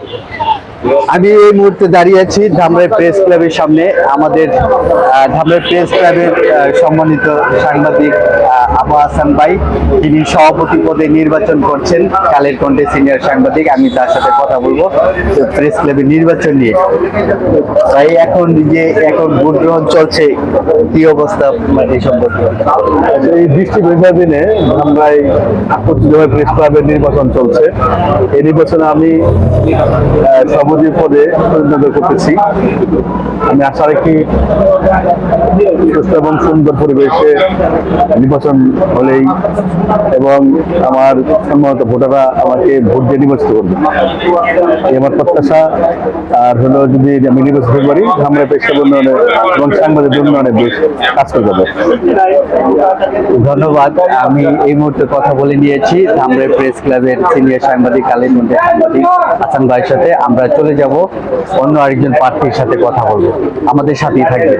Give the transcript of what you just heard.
Yeah. আমি এই মুহূর্তে দাঁড়িয়ে আছি ধামরাই প্রেস ক্লাবের সামনে। আমাদের ধামরাই প্রেস ক্লাবের সম্মানিত সাংবাদিক আবু হাসান ভাই। তিনি সভাপতি পদে নির্বাচন করছেন কালের কণ্ঠে সিনিয়র সাংবাদিক। আমি তার সাথে কথা বলব প্রেস ক্লাবের নির্বাচন নিয়ে। ভাই, এখন যে, এখন ভোট গ্রহণ চলছে, কি অবস্থা এই সম্পর্কে? এই বৃষ্টি ভেজা দিনে আমরা এই প্রেস ক্লাবের নির্বাচন চলছে। এই নির্বাচনে আমি সভাপতি পদে প্রতিদ্বন্দ্বিতা করতেছি। আমি আশা রাখি সুস্থ এবং সুন্দর পরিবেশে নির্বাচন হলেই এবং আমার সম্মানিত ভোটাররা আমাকে ভোট দিয়ে নির্বাচিত করবে। আমার প্রত্যাশা। আর হলো যদি আমি নির্বাচিত পারি আমরা পেশা উন্নয়নে এবং সাংবাদিক উন্নয়নে বেশ কাজ করে যাবে। ধন্যবাদ। আমি এই মুহূর্তে কথা বলে নিয়েছি, ধামরাই প্রেস ক্লাবের সিনিয়র সাংবাদিক মন্ডল সাংবাদিক হাসান ভাইয়ের সাথে। আমরা চলে যাব অন্য আরেকজন প্রার্থীর সাথে কথা বলব। আমাদের সাথেই থাকবে।